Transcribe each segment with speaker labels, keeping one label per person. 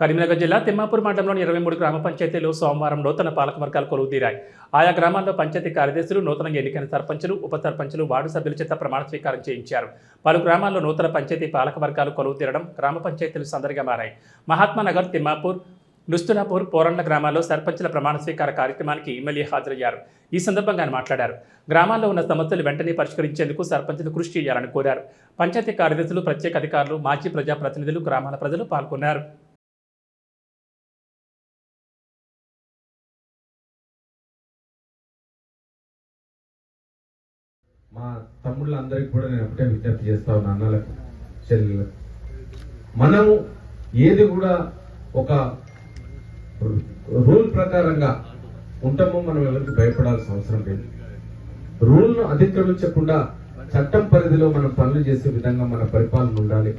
Speaker 1: కరీంనగర్ జిల్లా తిమ్మాపూర్ మండలంలోని ఇరవై మూడు గ్రామ పంచాయతీలు సోమవారం నూతన పాలకవర్గాలు కొలువు తీరాయి ఆయా గ్రామాల్లో పంచాయతీ కార్యదర్శులు నూతనంగా ఎన్నికైన సర్పంచులు ఉప సర్పంచులు వార్డు సభ్యుల చేత ప్రమాణ స్వీకారం చేయించారు. పలు గ్రామాల్లో నూతన పంచాయతీ పాలకవర్గాలు కొలువు తీరడం గ్రామ పంచాయతీలు సందడిగా మారాయి. మహాత్మానగర్ తిమ్మాపూర్ నుస్తులాపూర్ పోరండ్ల గ్రామాల్లో సర్పంచుల ప్రమాణ స్వీకార కార్యక్రమానికి ఎమ్మెల్యే హాజరయ్యారు. ఈ సందర్భంగా ఆయన మాట్లాడారు. గ్రామాల్లో ఉన్న సమస్యలు వెంటనే పరిష్కరించేందుకు సర్పంచులు కృషి చేయాలని కోరారు. పంచాయతీ కార్యదర్శులు ప్రత్యేక అధికారులు మాజీ ప్రజాప్రతినిధులు గ్రామాల ప్రజలు పాల్గొన్నారు.
Speaker 2: మా తమ్ముళ్ళందరికీ కూడా నేను ఒకటే విజ్ఞప్తి చేస్తా ఉన్నా అన్నలకు చెల్లెళ్ళకు మనము ఏది కూడా ఒక రూల్ ప్రకారంగా ఉంటామో మనం ఎవరికి భయపడాల్సిన అవసరం లేదు. రూల్ను అతిక్రమించకుండా చట్టం పరిధిలో మనం పనులు చేసే విధంగా మన పరిపాలన ఉండాలి.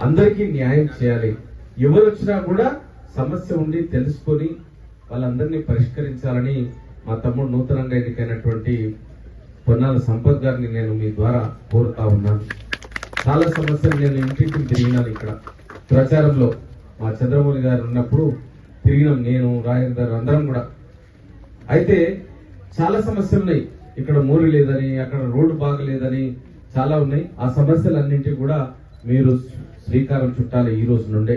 Speaker 2: అందరికీ న్యాయం చేయాలి. ఎవరు వచ్చినా కూడా సమస్య ఉండి తెలుసుకొని వాళ్ళందరినీ పరిష్కరించాలని మా తమ్ముడు నూతనంగా ఎన్నికైనటువంటి పొన్నాల సంపత్ గారిని నేను మీ ద్వారా కోరుతా ఉన్నాను. చాలా సమస్యలు నేను ఇంటింటికి తిరిగినాను ఇక్కడ. ప్రచారంలో మా చంద్రమౌళి గారు ఉన్నప్పుడు తిరిగినాం నేను రాజేంద్ర గారు అందరం కూడా. అయితే చాలా సమస్యలు ఉన్నాయి. ఇక్కడ మూరి లేదని అక్కడ రోడ్డు బాగలేదని చాలా ఉన్నాయి. ఆ సమస్యలన్నింటి కూడా మీరు శ్రీకారం చుట్టాలి ఈ రోజు నుండే.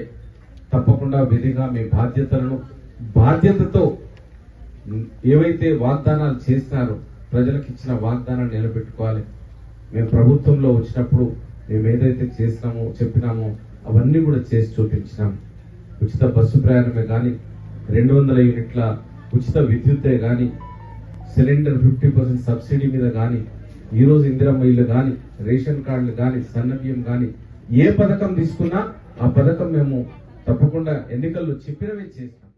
Speaker 2: తప్పకుండా విధిగా మీ బాధ్యతలను బాధ్యతతో ఏవైతే వాగ్దానాలు చేసినారో ప్రజలకు ఇచ్చిన వాగ్దానాన్ని నిలబెట్టుకోవాలి. మేము ప్రభుత్వంలో వచ్చినప్పుడు మేము ఏదైతే చేసినామో చెప్పినామో అవన్నీ కూడా చేసి చూపించినాం. ఉచిత బస్సు ప్రయాణమే కానీ రెండు వందల యూనిట్ల ఉచిత విద్యుత్తే కానీ సిలిండర్ ఫిఫ్టీ పర్సెంట్ సబ్సిడీ మీద కానీ ఈరోజు ఇందిరమ్మ ఇల్లు కానీ రేషన్ కార్డులు కానీ సన్నబియ్యం కానీ ఏ పథకం తీసుకున్నా ఆ పథకం మేము తప్పకుండా ఎన్నికల్లో చెప్పినవే చేసినాం